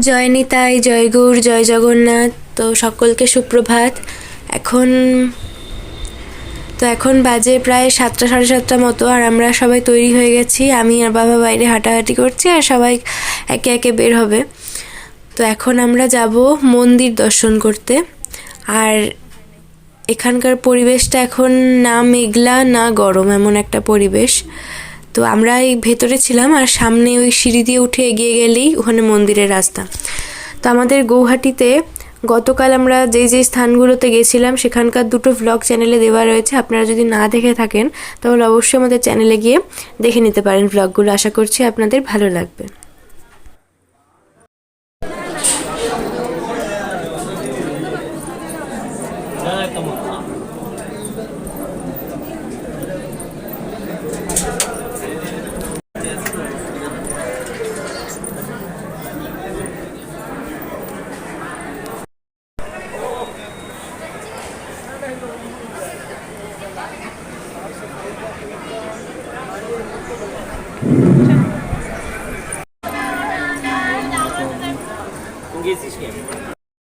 জয় নিতাই, জয় গৌর, জয় জগন্নাথ। তো সকলকে সুপ্রভাত। এখন, তো এখন বাজে প্রায় সাতটা, সাড়ে সাতটা মতো, আর আমরা সবাই তৈরি হয়ে গেছি। আমি আর বাবা বাইরে হাঁটাহাঁটি করছি, আর সবাই একে একে বের হবে। তো এখন আমরা যাব মন্দির দর্শন করতে। আর এখানকার পরিবেশটা এখন না মেঘলা, না গরম, এমন একটা পরিবেশ। তো আমরা এই ভেতরে ছিলাম আর সামনে ওই সিঁড়ি দিয়ে উঠে এগিয়ে গেলেই ওখানে মন্দিরের রাস্তা। তো আমাদের গৌহাটিতে গতকাল আমরা যেই যেই স্থানগুলোতে গেছিলাম, সেখানকার দুটো ব্লগ চ্যানেলে দেওয়া রয়েছে। আপনারা যদি না দেখে থাকেন, তাহলে অবশ্যই আমাদের চ্যানেলে গিয়ে দেখে নিতে পারেন ব্লগগুলো আশা করছি আপনাদের ভালো লাগবে কাল বেরোচ্ছে মনে হয় না না না না রা- এই যে আনতে দিব না এখানে খাইয়ে চলে যাবে খাইয়ে চলে যাবে সব- সব- কিছুগুলো এখানে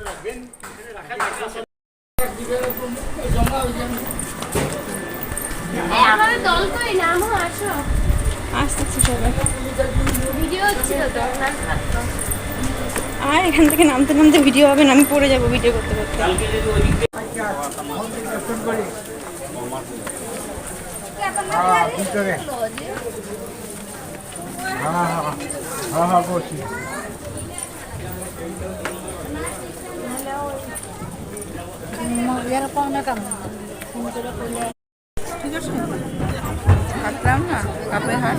রাখবেন এখানে রাখা যাবে। আমাদের দল কই নামও আসো আসতেছে সবাই। ভিডিও হচ্ছিল তো নাচ আর এখান থেকে নামতে নামতে ভিডিও হবে আমি পড়ে যাব ভিডিও করতে করতে। বলছি হাঁটলাম না, কাপে হাঁট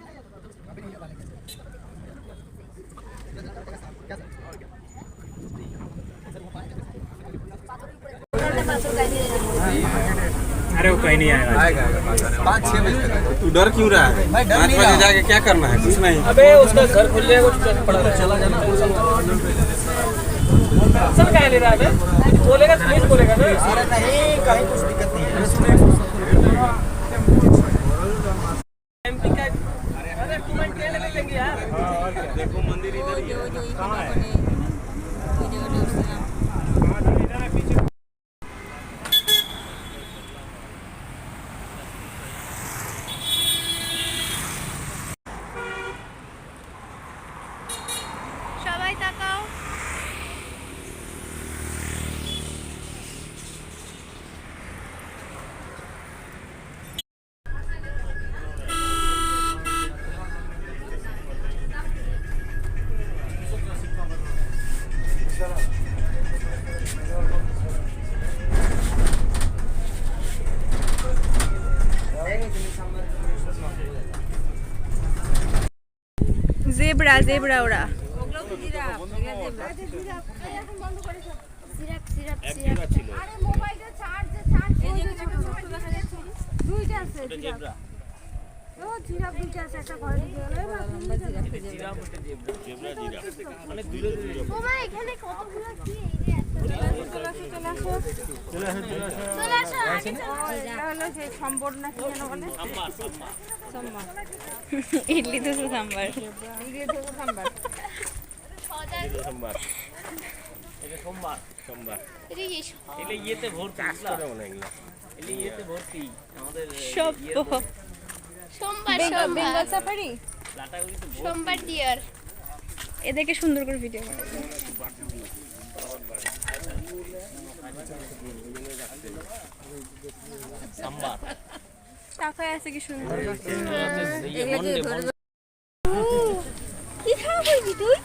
अरे वो कहीं नहीं आएगा। आएगा पाँच छः बजे तू डर क्यों रहा है? पाँच बजे जाके क्या करना है? कुछ नहीं। अबे उसका घर खुल जाएगा कुछ पड़ा चला जाना। सर कह ले रहा है बोलेगा प्लीज़ बोलेगा ना? अरे नहीं कहीं कुछ दिक्कत नहीं है। দিয়ে গেল ওমা এখানে কতগুলো কি ইডলি দোসা সাম্বার সাম্বার। সোমবার। সোমবার সোমবার ইয়েতে ভর্তি ইয়েতে ভর্তি আমাদের সোমবার বেঙ্গল সোমবার সাফারি লাটাগুড়িতে সোমবার ডিয়ার এদেরকে সুন্দর করে ভিডিও করা টাকায় আছে কি সুন্দর কি তুই?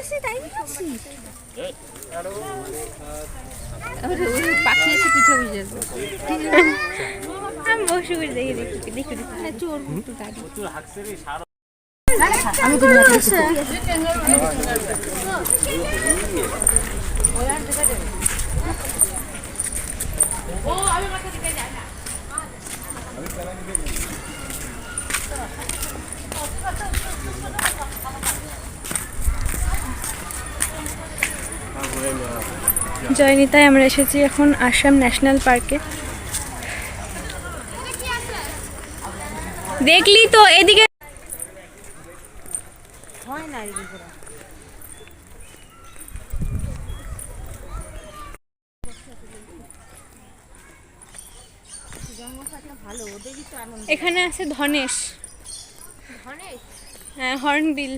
আছে তাই নিয়ে আসিস পাখি এসে পিঠে বুঝে আমি বসে করে দেখি দেখি চোর একটু গাড়ি জয়নিতায় আমরা এসেছি এখন আসাম ন্যাশনাল পার্কে। দেখলি তো এদিকে এখানে আছে ধনেশ। হ্যাঁ হর্নবিল।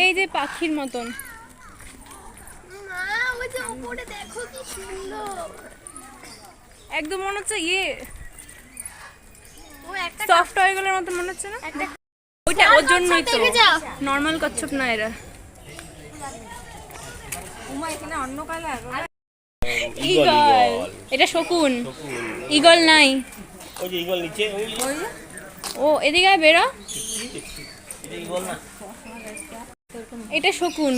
এই যে পাখির মতন। একদম মনে হচ্ছে ইয়ে সফট মতো মনে হচ্ছে না? ওইটা ওর জন্যই তো। নর্মাল কচ্ছপ না এরা। ইগল। এটা শকুন। ইগল নাই। ওই যে ইগল নিচে ও এদিকে বেরো। এটা শকুন।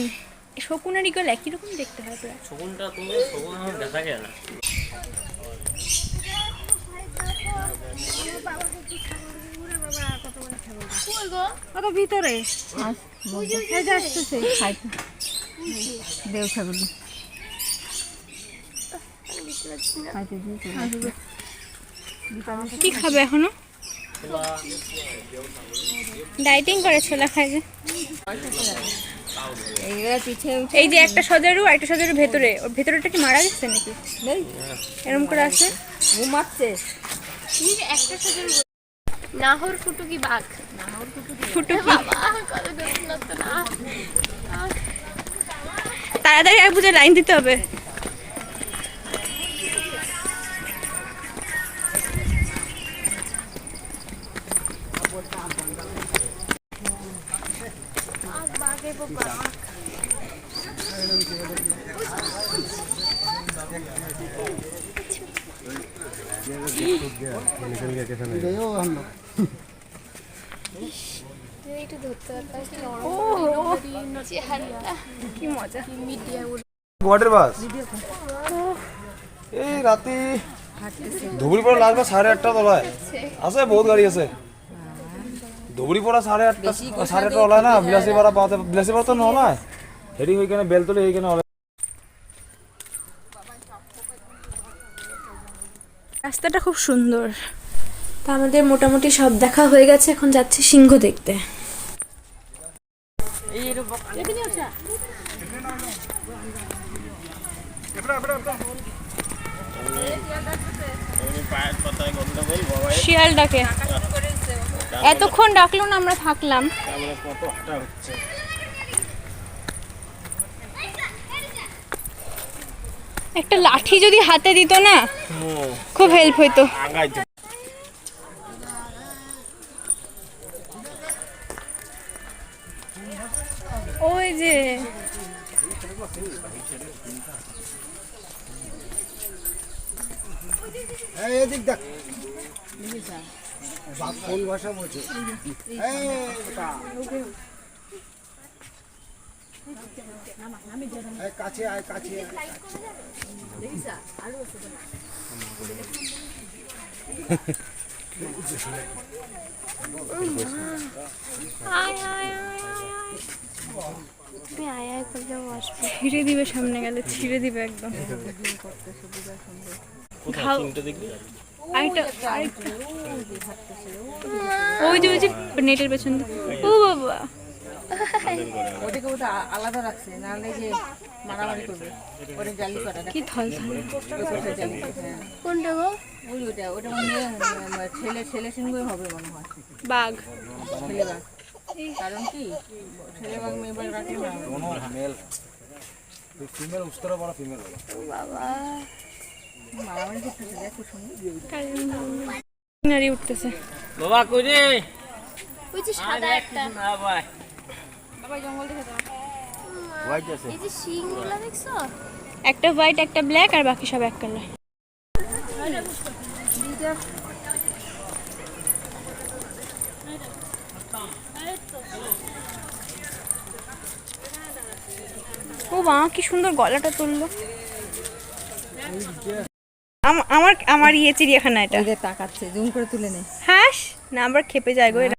শকুন আর ইগল একই রকম দেখতে হয় শকুনটা তুমি শকুন দেখা যায় না। কত ভিতরে। আসতেছে। খাইতে দেও কি খাবে এখনও? ডাইটিং করে ছোলা যে পিঠে এই যে একটা সজারু একটা সজারু ভেতরে। ওর ভেতরেটা কি মারা গেছে নাকি? এরকম করে আছে? ঘুমাচ্ছে। নাহর ফুটুকি বাঘ? ফুটু কি কত দূর না তাড়াতাড়ি এক বুঝে লাইন দিতে হবে। একটু ধরতে পারতাম ও চেহারাটা কি মজা মিডিয়া এই আছে, বহুত গাড়ি আছে। ধুবড়ি পড়া সাড়ে আটটা সাড়ে আটটা ওলায় না? বিলাসী পাড়া পাতে বিলাসী পাড়া তো নলায়। হেৰি হৈ কেনে, বেলতলি হৈ কেনে রাস্তাটা খুব সুন্দর। তা আমাদের মোটামুটি সব দেখা হয়ে গেছে এখন যাচ্ছি সিংহ দেখতে। শিয়াল ডাকে এতক্ষণ ডাকলো না আমরা থাকলাম। কত হাঁটা হচ্ছে একটা লাঠি যদি হাতে দিত না খুব হেল্প হইতো ওই যে কোন ভাষা বলছে কাছে আয় কাছে। ছিঁড়ে দিবে সামনে গেলে ছিঁড়ে দিবে একদম। ওই যে ওই যে নেটের পেছন। ও বাবা। ওদেরকে ওটা আলাদা রাখছে নাহলে যে মারামারি করবে জালি হ্যাঁ। কোনটা গো? ওই ওটা ওটা ছেলে ছেলে হবে মনে হয়। বাঘ। ছেলে বাঘ। কারণ কি? ছেলে বাঘ মেয়ে বাঘ রাখে না ফিমেল বড় ফিমেল বাবা। মারামারি করতেছে দেখো বাবা কই ওই যে সাদা একটা। না ভাই। একটা হোয়াইট একটা ব্ল্যাক আর বাকি সব এক কালার ও মা কি সুন্দর গলাটা তুললো। আমার আমার ইয়ে চিড়িয়াখানা এটা। তাকাচ্ছে জুম করে তুলে নে। হাস না আবার খেপে যায় গো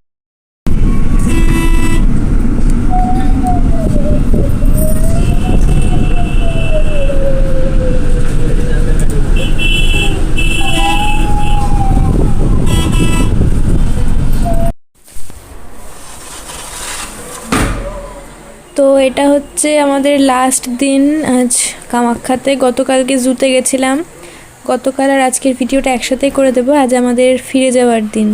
তো এটা হচ্ছে আমাদের লাস্ট দিন। আজ কামাখ্যাতে গতকালকে জুতে গেছিলাম। গতকাল আর আজকের ভিডিওটা একসাথেই করে দেবো। আজ আমাদের ফিরে যাওয়ার দিন।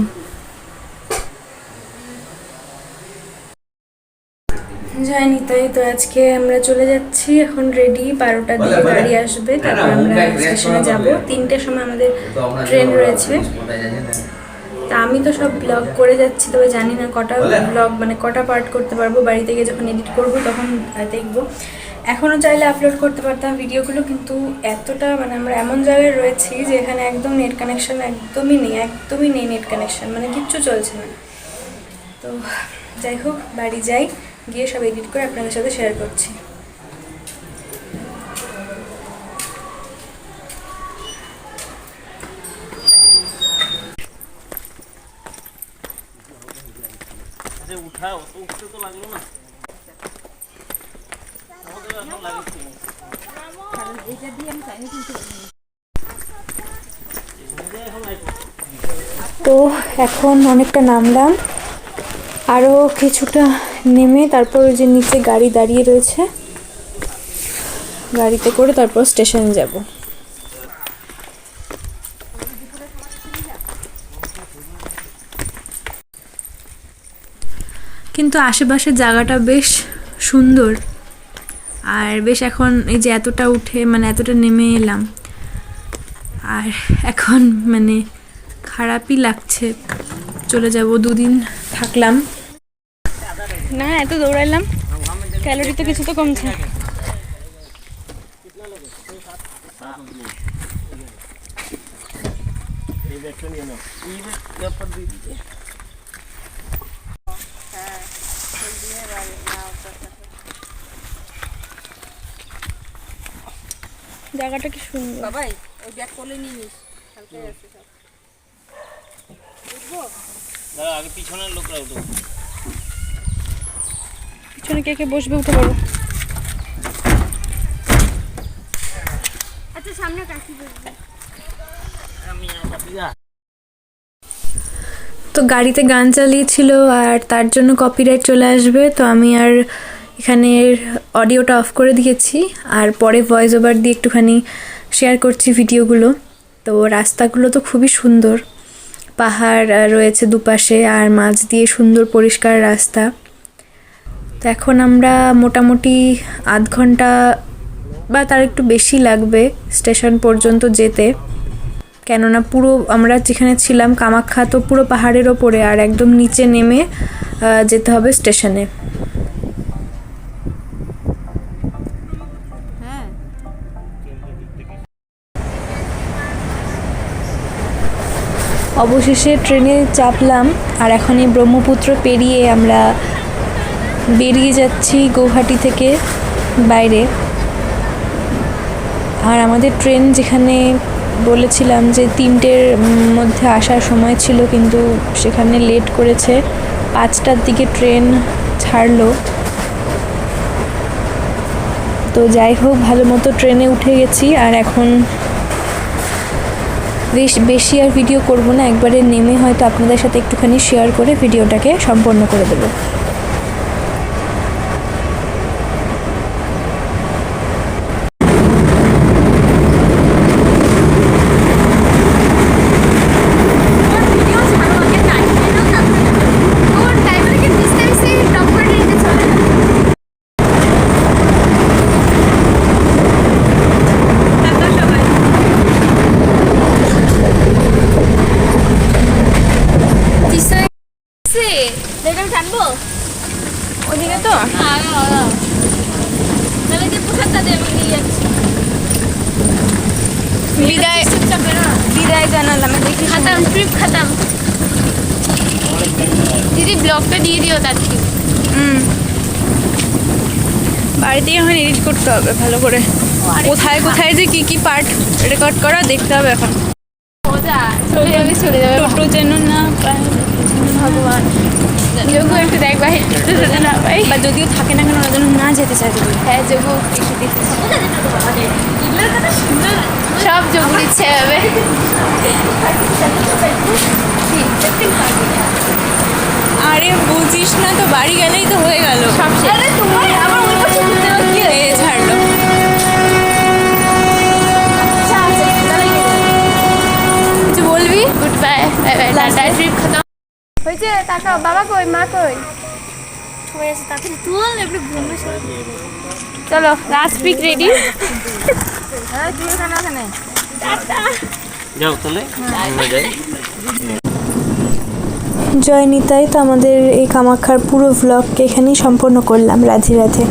যাইনি তাই তো আজকে আমরা চলে যাচ্ছি। এখন রেডি বারোটার দিকে গাড়ি আসবে। তারপর আমরা স্টেশনে যাব। তিনটের সময় আমাদের ট্রেন রয়েছে। তা আমি তো সব ব্লগ করে যাচ্ছি তবে জানি না কটা ব্লগ মানে কটা পার্ট করতে পারব। বাড়িতে গিয়ে যখন এডিট করব তখন দেখব। এখনও চাইলে আপলোড করতে পারতাম ভিডিওগুলো কিন্তু এতটা মানে আমরা এমন জায়গায় রয়েছি যে এখানে একদম নেট কানেকশন একদমই নেই একদমই নেই নেট কানেকশন মানে কিচ্ছু চলছে না। তো যাই হোক বাড়ি যাই গিয়ে সব এডিট করে আপনাদের সাথে শেয়ার করছি। তো এখন অনেকটা নামলাম। আরও কিছুটা নেমে তারপর যে নিচে গাড়ি দাঁড়িয়ে রয়েছে, গাড়িতে করে তারপর স্টেশন যাব। কিন্তু আশেপাশের জায়গাটা বেশ সুন্দর। আর বেশ এখন এই যে এতটা উঠে মানে এতটা নেমে এলাম। আর এখন মানে খারাপই লাগছে। চলে যাব, দুদিন থাকলাম। না, এত দৌড়াইলাম। ক্যালোরি তো কিছু তো কমছে। জায়গাটা কি সুন্দর। বাবাই ওই ব্যাগ কোলে নিয়ে নিস পিছনে কে কে বসবে উঠে পারো আচ্ছা সামনে কাকি বসবে। তো গাড়িতে গান চালিয়েছিল আর তার জন্য কপিরাইট চলে আসবে। তো আমি আর এখানের অডিওটা অফ করে দিয়েছি আর পরে ভয়েস ওভার দিয়ে একটুখানি শেয়ার করছি ভিডিওগুলো তো রাস্তাগুলো তো খুবই সুন্দর। পাহাড় রয়েছে দুপাশে আর মাঝ দিয়ে সুন্দর পরিষ্কার রাস্তা। তো এখন আমরা মোটামুটি আধ ঘণ্টা বা তার একটু বেশি লাগবে স্টেশন পর্যন্ত যেতে। কেননা পুরো আমরা যেখানে ছিলাম, কামাখ্যা তো পুরো পাহাড়ের ওপরে আর একদম নিচে নেমে যেতে হবে স্টেশনে। অবশেষে ট্রেনে চাপলাম আর এখন এই ব্রহ্মপুত্র পেরিয়ে আমরা বেরিয়ে যাচ্ছি গৌহাটি থেকে বাইরে। আর আমাদের ট্রেন যেখানে বলেছিলাম যে তিনটের মধ্যে আসার সময় ছিল, কিন্তু সেখানে লেট করেছে। পাঁচটার দিকে ট্রেন ছাড়লো। তো যাই হোক, ভালো মতো ট্রেনে উঠে গেছি। আর এখন বেশ, বেশি আর ভিডিও করব না। একবারে নেমে হয়তো আপনাদের সাথে একটুখানি শেয়ার করে ভিডিওটাকে সম্পন্ন করে দেবো। ব্লগটা দিয়ে দিও দাদি বাড়িতে এখন এডিট করতে হবে ভালো করে। কোথায় কোথায় যে কি কি পার্ট রেকর্ড করা দেখতে হবে এখন। যেন না ভগবান। একটু ভাই বা যদিও থাকে না কেন যেন না যেতে হ্যাঁ সব যোগুর ইচ্ছে হবে আরে বুঝিস না তো বাড়ি গেলেই তো হয়ে গেল। সব এ ছাড়লো। কিছু বলবি? গুড বাই টাটা ট্রিপ খতম। হয়েছে তাকাও বাবা কই মা কই? হয়ে চলো লাস্ট পিক রেডি যাও তাহলে যাই। জয় নিতাই তো আমাদের এই কামাখ্যার পুরো ভ্লগকে এখানেই সম্পন্ন করলাম রাধে রাধে।